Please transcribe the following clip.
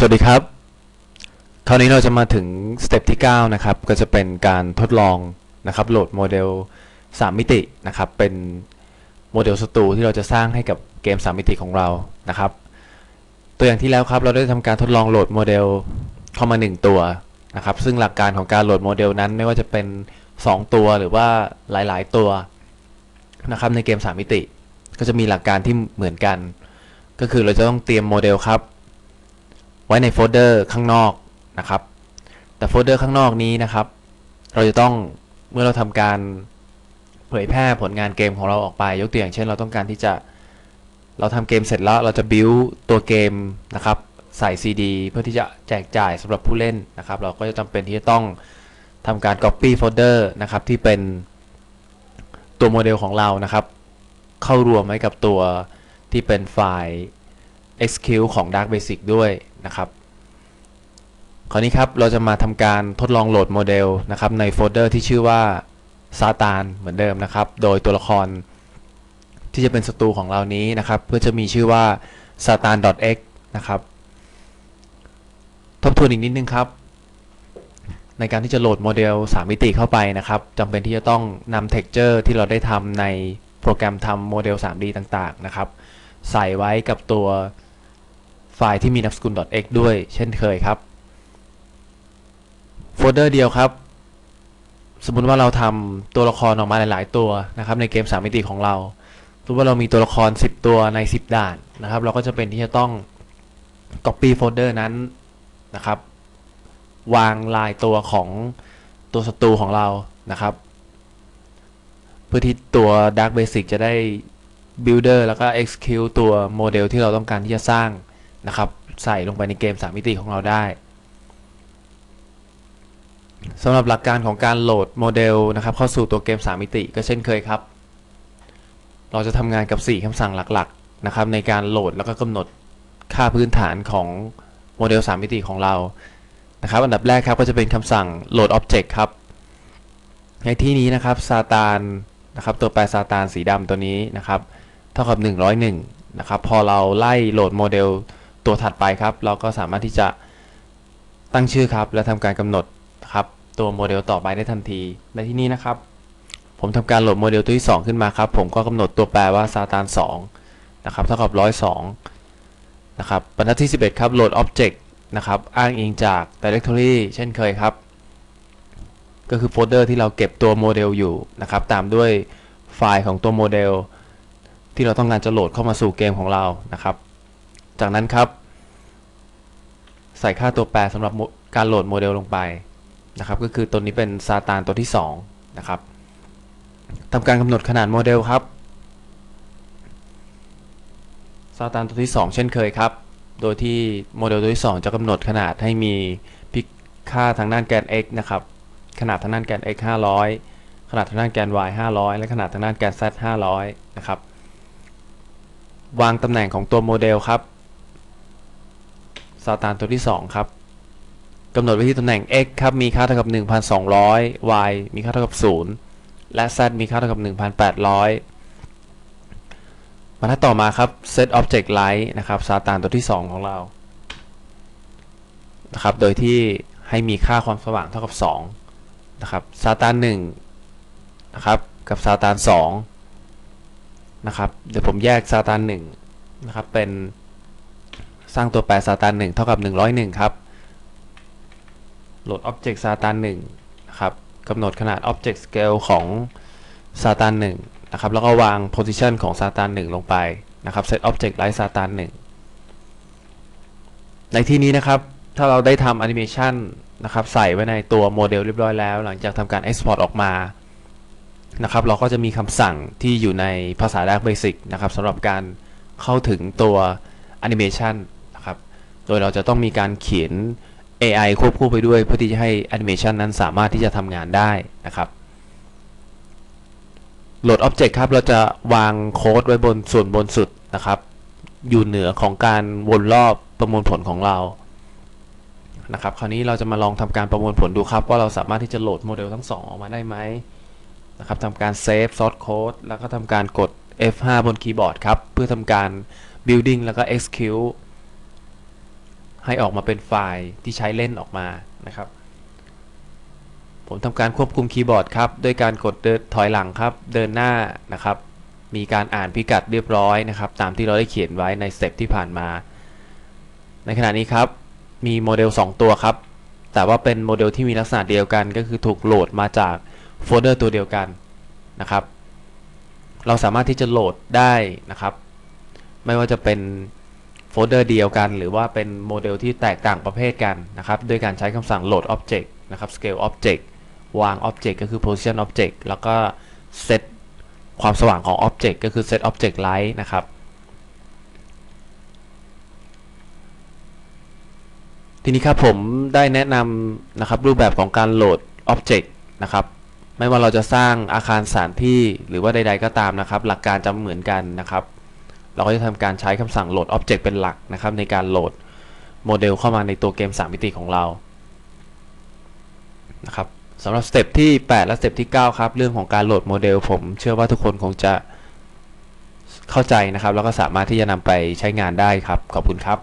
สวัสดีครับ คราวนี้เราจะมาถึงสเต็ปที่ 9 นะครับ ก็จะเป็นการทดลองนะครับโหลดโมเดล 3 มิตินะครับ เป็นโมเดลสตูที่เราจะสร้างให้กับเกม 3 มิติของเรานะครับ ตัวอย่างที่แล้วครับเราได้ทำการทดลองโหลดโมเดลเข้ามา 1 ตัวนะครับ ซึ่งหลักการของการโหลดโมเดลนั้นไม่ว่าจะเป็น 2 ตัวหรือว่าหลาย ๆ ตัวนะครับในเกม 3 มิติ ก็จะมีหลักการที่เหมือนกัน ก็คือเราจะต้องเตรียมโมเดลครับ ไว้ในโฟลเดอร์ข้างนอกนะครับ แต่โฟลเดอร์ข้างนอกนี้นะครับ เราจะต้องเมื่อเราทำการเผยแพร่ผลงานเกมของเราออกไป ยกตัวอย่างเช่น เราต้องการที่จะเราทำเกมเสร็จแล้วเราจะบิวตัวเกมนะครับใส่ CD เพื่อที่จะแจกจ่ายสำหรับผู้เล่นนะครับ เราก็จะจำเป็นที่จะต้องทำการ Copy โฟลเดอร์นะครับที่เป็นตัวโมเดลของเรานะครับ เข้ารวมไว้กับตัวที่เป็นไฟล์ execute ของ Dark Basic ด้วย นะครับคราวนี้ครับเราจะมาทำการทดลองโหลดโมเดลนะครับในโฟลเดอร์ที่ชื่อว่าซาตานเหมือนเดิมนะครับ โดยตัวละครที่จะเป็นศัตรูของเรานี้นะครับ เพื่อจะมีชื่อว่า satan.x นะครับ ทบทวนอีกนิดนึงครับ ในการที่จะโหลดโมเดล 3 มิติเข้าไปนะครับจำเป็นที่จะต้องนำ texture ที่เราได้ทำในโปรแกรมทำโมเดล 3D ต่างๆนะครับ ใส่ไว้กับตัว ไฟล์ที่มีนามสกุล .x ด้วย เช่นเคยครับโฟลเดอร์เดียวครับ สมมุติว่าเราทำตัวละครออกมาหลาย ๆ ตัวนะครับ ในเกม 3 มิติของเราสมมติว่าเรามีตัวละคร 10 ตัวใน 10 ด่านนะครับ เราก็จะเป็นที่จะต้อง Copy โฟลเดอร์นั้นนะครับ วางลายตัวของตัวศัตรูของเรานะครับ เพื่อที่ตัว Dark Basic จะได้ Builder แล้วก็ Execute ตัวโมเดลที่เราต้องการที่จะสร้าง นะครับใส่ลงไปในเกม 3 มิติของเราได้สำหรับหลักการของการโหลดโมเดลนะครับเข้าสู่ตัวเกม 3 มิติก็เช่นเคยครับ เราจะทำงานกับ 4คำสั่งหลักๆนะครับในการโหลดแล้วก็กำหนดค่าพื้นฐานของโมเดล 3 มิติของเรานะครับอันดับแรกครับก็จะเป็นคำสั่ง load object ครับ ในที่นี้นะครับซาตานนะครับตัวแปรซาตานสีดำตัวนี้นะครับ เท่ากับ 101นะครับพอเราไล่โหลดโมเดล ตัวถัดไปครับ เราก็สามารถที่จะตั้งชื่อครับ และทำการกำหนดครับตัวโมเดลต่อไปได้ทันทีในที่นี้นะครับ ผมทำการโหลดโมเดลตัวที่ 2 ขึ้นมาครับ ผมก็กำหนดตัวแปรว่าซาตาน2นะครับเท่ากับ102นะครับบรรทัดที่ 11 ครับ load object นะครับอ้างอิงจาก directory เช่นเคยครับ ก็คือโฟลเดอร์ที่เราเก็บตัวโมเดลอยู่นะครับ ตามด้วยไฟล์ของตัวโมเดล ที่เราต้องการจะโหลดเข้ามาสู่เกมของเรานะครับ จากนั้นครับ ใส่ค่าตัวแปรสำหรับการโหลดโมเดลลงไปนะครับก็คือตัวนี้เป็นซาตานตัวที่2นะครับทำการกำหนดขนาดโมเดลครับซาตานตัวที่ 2 เช่นเคยครับ โดยที่โมเดลตัวที่ 2 จะกำหนดขนาดให้มีพิกค่าทางด้านแกน x นะครับขนาดทางด้านแกน x 500 ขนาดทางด้านแกน y 500 และขนาดทางด้านแกน z 500นะครับวางตำแหน่งของตัวโมเดลครับ ซาตานตัวที่ 2 ครับกำหนดไว้ที่ตำแหน่ง x ครับ มีค่าเท่ากับ 1,200 y มีค่าเท่ากับ 0 และ z มีค่าเท่ากับ 1,800 มาถ้าต่อมาครับ set object light นะครับซาตานตัวที่ 2 ของเรา นะครับ โดยที่ให้มีค่าความสว่างเท่ากับ 2 นะครับซาตาน1นะครับ กับซาตาน2นะครับ เดี๋ยวผมแยกซาตาน1นะครับ เป็น ร้างตัวแปรซาตาน1เท่ากับ 101 ครับ โหลด Object ซาตาน1นะครับกำหนดขนาด Object Scale ของซาตาน1นะครับ แล้วก็วาง Position ของซาตาน1ลงไปนะครับ Set Object Light ซาตาน1ในที่นี้นะครับ ถ้าเราได้ทำ Animation นะครับ ใส่ไว้ในตัวโมเดลเรียบร้อยแล้ว หลังจากทำการ Export ออกมานะครับ เราก็จะมีคำสั่งที่อยู่ในภาษา Dark Basic นะครับสำหรับการเข้าถึงตัว Animation น โดยเราจะต้องมีการเขียน AI ควบคู่ไปด้วยเพื่อที่จะให้แอนิเมชันนั้นสามารถที่จะทำงานได้นะครับโหลด Object ครับ เราจะวางโค้ดไว้บนส่วนบนสุดนะครับ อยู่เหนือของการวนรอบประมวลผลของเรา นะครับ คราวนี้เราจะมาลองทำการประมวลผลดูครับ ว่าเราสามารถที่จะโหลดโมเดลทั้งสองออกมาได้ไหมนะครับทำการ Save Source Code แล้วก็ทำการกด F5 บนคีย์บอร์ดครับ เพื่อทำการ Building แล้วก็ Execute ให้ออกมาเป็นไฟล์ที่ใช้เล่นออกมานะครับ ผมทำการควบคุมคีย์บอร์ดครับด้วยการกดเดินถอยหลังครับ เดินหน้านะครับ มีการอ่านพิกัดเรียบร้อยนะครับ ตามที่เราได้เขียนไว้ในสเต็ปที่ผ่านมา ในขณะนี้ครับ มีโมเดล 2 ตัวครับ แต่ว่าเป็นโมเดลที่มีลักษณะเดียวกัน ก็คือถูกโหลดมาจากโฟลเดอร์ตัวเดียวกันนะครับ เราสามารถที่จะโหลดได้นะครับ ไม่ว่าจะเป็น โฟลเดอร์เดียวกัน หรือว่าเป็นโมเดลที่แตกต่างประเภทกันนะครับด้วยการใช้คำสั่ง load object นะครับ scale object วาง object ก็คือ position object แล้วก็ set ความสว่างของ object ก็คือ set object light นะครับ ทีนี้ครับผมได้แนะนำนะครับรูปแบบของการโหลด Object นะครับไม่ว่าเราจะสร้างอาคารสถานที่หรือว่าใด ๆ ก็ตามนะครับ หลักการจะเหมือนกันนะครับ เราก็จะทำการใช้คำสั่งโหลด Object เป็นหลักนะครับ ในการโหลดโมเดลเข้ามาในตัวเกม 3 มิติของเรานะครับสำหรับสเต็ปที่ 8 และสเต็ปที่ 9 ครับ เรื่องของการโหลดโมเดลผมเชื่อว่าทุกคนคงจะเข้าใจนะครับ แล้วก็สามารถที่จะนำไปใช้งานได้ครับ ขอบคุณครับ